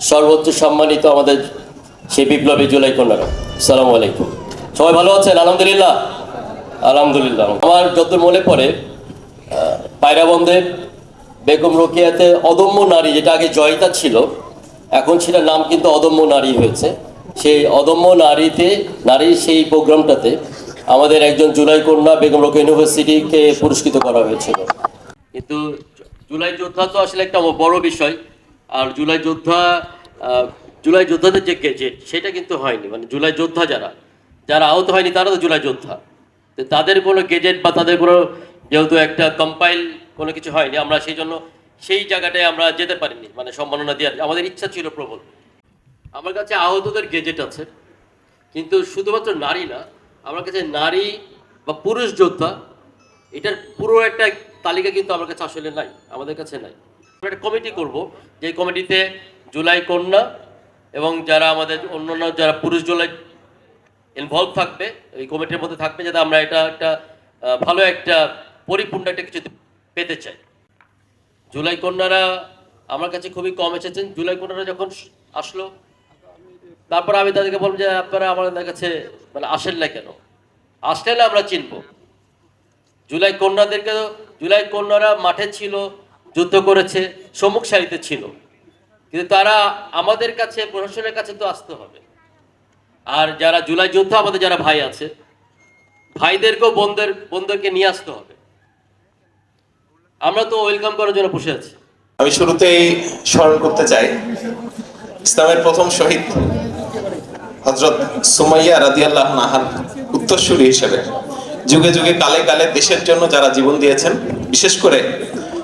সর্বোচ্চ সম্মানিত আমাদের সেই বিপ্লবী জুলাই কন্যারা। সালাম আলাইকুম। সবাই ভালো আছেন? আলহামদুলিল্লাহ। আলহামদুলিল্লাহ। আমার যত মনে পড়ে আহ, পায়রাবন্ধের বেগম রোকিয়াতে অদম্য নারী যেটা আগে জয়িতা ছিল এখন সেটার নাম কিন্তু অদম্য নারী হয়েছে। সেই অদম্য নারীতে নারীর সেই প্রোগ্রামটাতে আমাদের একজন জুলাই কন্যা বেগম রোকেয়া ইউনিভার্সিটিকে পুরস্কৃত করা হয়েছিল। কিন্তু জুলাই যোদ্ধা তো আসলে একটা বড় বিষয়। আর জুলাই যোদ্ধা জুলাই যোদ্ধাদের যে গেজেট সেটা কিন্তু হয়নি। মানে জুলাই যোদ্ধা যারা যারা আহত হয়নি তারা তো জুলাই যোদ্ধা। তো তাদের কোনো গেজেট বা তাদের কোনো যেহেতু একটা কম্পাইল কোনো কিছু হয়নি, আমরা সেই জন্য সেই জায়গাটায় আমরা যেতে পারিনি মানে সম্মাননা দেওয়ার আমাদের ইচ্ছা ছিল প্রবল। আমার কাছে আহতদের গেজেট আছে, কিন্তু শুধুমাত্র নারী না, আমার কাছে নারী বা পুরুষ যোদ্ধা, এটার পুরো একটা তালিকা কিন্তু আমার কাছে আসলে নাই, আমাদের কাছে নাই। একটা কমিটি করব। যে কমিটিতে জুলাই কন্যা এবং যারা আমাদের অন্যান্য যারা পুরুষ জুলাই ইনভলভ থাকবে, এই কমিটির মধ্যে থাকবে যাতে আমরা এটা একটা ভালো একটা পরিপূর্ণ একটা কিছু পেতে চাই। জুলাই কন্যারা আমার কাছে খুবই কম এসেছেন। জুলাই কন্যারা যখন আসলো, তারপর আমি তাদেরকে বলব যে আপনারা আমাদের কাছে মানে আসেন না কেন? আসলে আমরা চিনবো। জুলাই কন্যাদেরকে, জুলাই কন্যারা মাঠে ছিল যুদ্ধ করেছে, সম্মুখ সারিতে ছিল। কিন্তু তারা আমাদের কাছে, প্রশাসনের কাছে তো আসতে হবে। আর যারা জুলাই যোদ্ধা আমাদের যারা ভাই আছে, ভাইদেরকেও বোনদের বোনদেরকে নিয়ে আসতে হবে। আমরা তো ওয়েলকাম করার জন্য বসে আছি। আমি শুরুতেই স্মরণ করতে চাই, ইসলামের প্রথম শহীদ হজরত সুমাইয়া রাদিয়াল্লাহ নাহার উত্তরসূরি হিসেবে। যুগে যুগে কালে কালে দেশের জন্য যারা জীবন দিয়েছেন, বিশেষ করে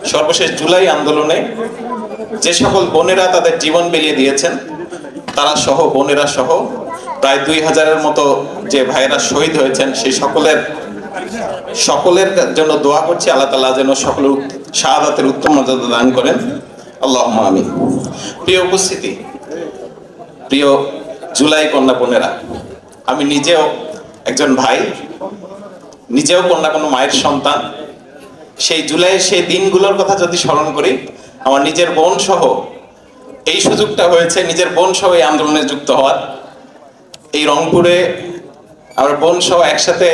সর্বশেষ জুলাই আন্দোলনে যে সকল বোনেরা তাদের জীবন বেরিয়ে দিয়েছেন, তারা সহ বোনেরা সহ প্রায় দুই হাজারের মতো যে ভাইয়েরা শহীদ হয়েছেন, সেই সকলের সকলের জন্য দোয়া করছি, আল্লাহ তালা যেন সকলের উত- শাহাদাতের উত্তম মর্যাদা দান করেন। আল্লাহ আমি প্রিয় উপস্থিতি, প্রিয় জুলাই কন্যা বোনেরা, আমি নিজেও একজন ভাই, নিজেও কন্যা কোনো মায়ের সন্তান সেই জুলাইয়ের সেই দিনগুলোর কথা যদি স্মরণ করি, আমার নিজের বোন সহ, এই সুযোগটা হয়েছে, নিজের বোন সহ এই আন্দোলনে যুক্ত হওয়ার। এই রংপুরে আমরা বোন সহ একসাথে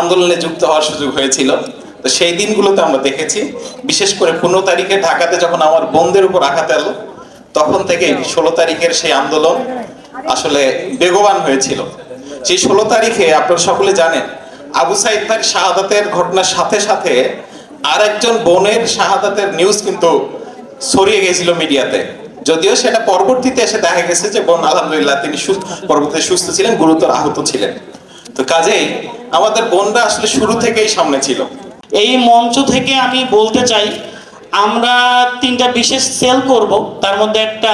আন্দোলনে যুক্ত হওয়ার সুযোগ হয়েছিল। তো সেই দিনগুলোতে আমরা দেখেছি, বিশেষ করে পনেরো তারিখে ঢাকাতে যখন আমার বোনদের উপর আঘাত এলো, তখন থেকে ষোলো তারিখের সেই আন্দোলন আসলে বেগবান হয়েছিল। সেই ষোলো তারিখে আপনারা সকলে জানেন আবু সাইদ তার শাহাদাতের ঘটনার সাথে সাথে আর একজন বোনের শাহাদাতের নিউজ কিন্তু ছড়িয়ে গেছিল মিডিয়াতে। যদিও সেটা পরবর্তীতে এসে দেখা গেছে যে বোন আলহামদুলিল্লাহ তিনি পরবর্তীতে সুস্থ ছিলেন, গুরুতর আহত ছিলেন। তো কাজেই আমাদের বোনরা আসলে শুরু থেকেই সামনে ছিল। এই মঞ্চ থেকে আমি বলতে চাই আমরা তিনটা বিশেষ সেল করব। তার মধ্যে একটা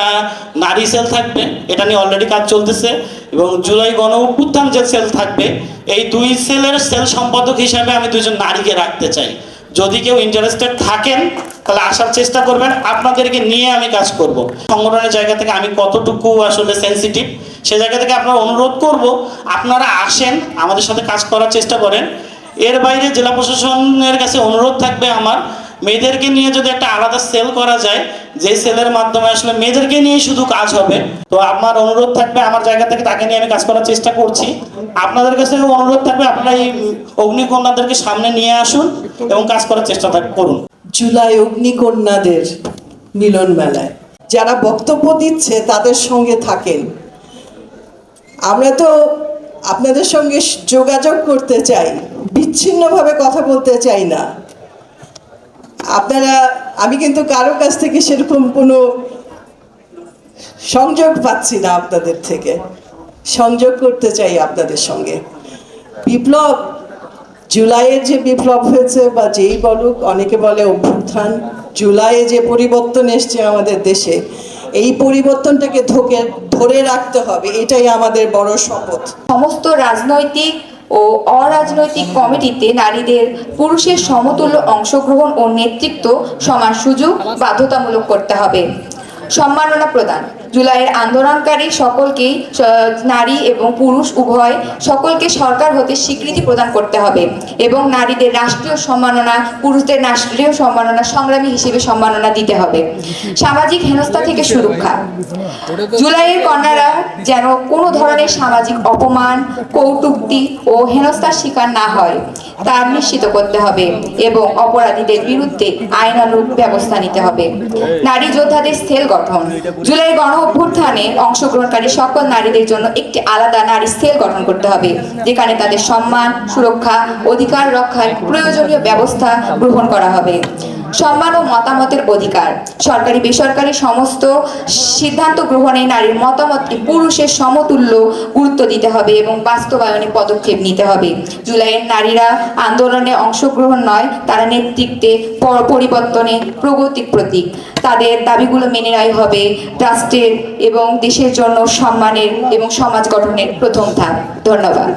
নারী সেল থাকবে, এটা নিয়ে অলরেডি কাজ চলতেছে। এবং জুলাই গণ অভ্যুত্থান যে সেল থাকবে, এই দুই সেলের সেল সম্পাদক হিসাবে আমি দুজন নারীকে রাখতে চাই। যদি কেউ ইন্টারেস্টেড থাকেন, তাহলে আসার চেষ্টা করবেন। আপনাদেরকে নিয়ে আমি কাজ করব। সংগঠনের জায়গা থেকে আমি কতটুকু আসলে সেন্সিটিভ সে জায়গা থেকে আপনারা অনুরোধ করব, আপনারা আসেন, আমাদের সাথে কাজ করার চেষ্টা করেন। এর বাইরে জেলা প্রশাসনের কাছে অনুরোধ থাকবে আমার মেয়েদেরকে নিয়ে যদি একটা আলাদা সেল করা যায় যে সেলের মাধ্যমে আসলে মেয়েদেরকে নিয়েই শুধু কাজ হবে, তো আমার অনুরোধ থাকবে আমার জায়গা থেকে তাকে নিয়ে আমি কাজ করার চেষ্টা করছি। আপনাদের কাছে অনুরোধ থাকবে আপনারা এই অগ্নিকন্যাদেরকে সামনে নিয়ে আসুন এবং কাজ করার চেষ্টা করুন। জুলাই অগ্নিকন্যাদের মিলন মেলায়। যারা বক্তব্য দিচ্ছে, তাদের সঙ্গে থাকেন। আমরা তো আপনাদের সঙ্গে যোগাযোগ করতে চাই, বিচ্ছিন্নভাবে কথা বলতে চাই না। আপনারা, আমি কিন্তু কারও কাছ থেকে সেরকম কোনো সংযোগ পাচ্ছি না আপনাদের থেকে। সংযোগ করতে চাই আপনাদের সঙ্গে। বিপ্লব জুলাইয়ের যে বিপ্লব হয়েছে বা যেই বলুক, অনেকে বলে অভ্যুত্থান, জুলাইয়ে যে পরিবর্তন এসছে আমাদের দেশে, এই পরিবর্তনটাকে ধরে রাখতে হবে। এটাই আমাদের বড় শপথ। সমস্ত রাজনৈতিক ও অরাজনৈতিক কমিটিতে নারীদের পুরুষের সমতুল্য অংশগ্রহণ ও নেতৃত্ব সমান সুযোগ বাধ্যতামূলক করতে হবে। সম্মাননা প্রদান। জুলাইয়ের আন্দোলনকারী সকলকেই নারী এবং পুরুষ উভয় সকলকে সরকার হতে স্বীকৃতি প্রদান করতে হবে এবং নারীদের রাষ্ট্রীয় সম্মাননা, পুরুষদের রাষ্ট্রীয় সম্মাননা সংগ্রামী হিসেবে সম্মাননা দিতে হবে। সামাজিক হেনস্থা থেকে সুরক্ষা। জুলাইয়ের কন্যারা যেন কোনো ধরনের সামাজিক অপমান কৌটুক্তি ও হেনস্থার শিকার না হয়, তা নিশ্চিত করতে হবে এবং অপরাধীদের বিরুদ্ধে আইনানুগ ব্যবস্থা নিতে হবে। নারী যোদ্ধাদের সেল গঠন। জুলাই গণ অভ্যুত্থানে অংশগ্রহণকারী সকল নারীদের জন্য একটি আলাদা নারী সেল গঠন করতে হবে, যেখানে তাদের সম্মান, সুরক্ষা, অধিকার রক্ষার প্রয়োজনীয় ব্যবস্থা গ্রহণ করা হবে। সম্মান ও মতামতের অধিকার। সরকারি, বেসরকারি সমস্ত সিদ্ধান্ত গ্রহণে নারীর মতামতকে পুরুষের সমতুল্য গুরুত্ব দিতে হবে এবং বাস্তবায়নে পদক্ষেপ নিতে হবে। জুলাইয়ের নারীরা আন্দোলনে অংশগ্রহণ নয়, তারা নেতৃত্বে পরিবর্তনে প্রগতির প্রতীক। তাদের দাবিগুলো মেনে নেওয়াই হবে রাষ্ট্রের এবং দেশের জন্য সম্মানের এবং সমাজ গঠনের প্রথম ধাপ। ধন্যবাদ।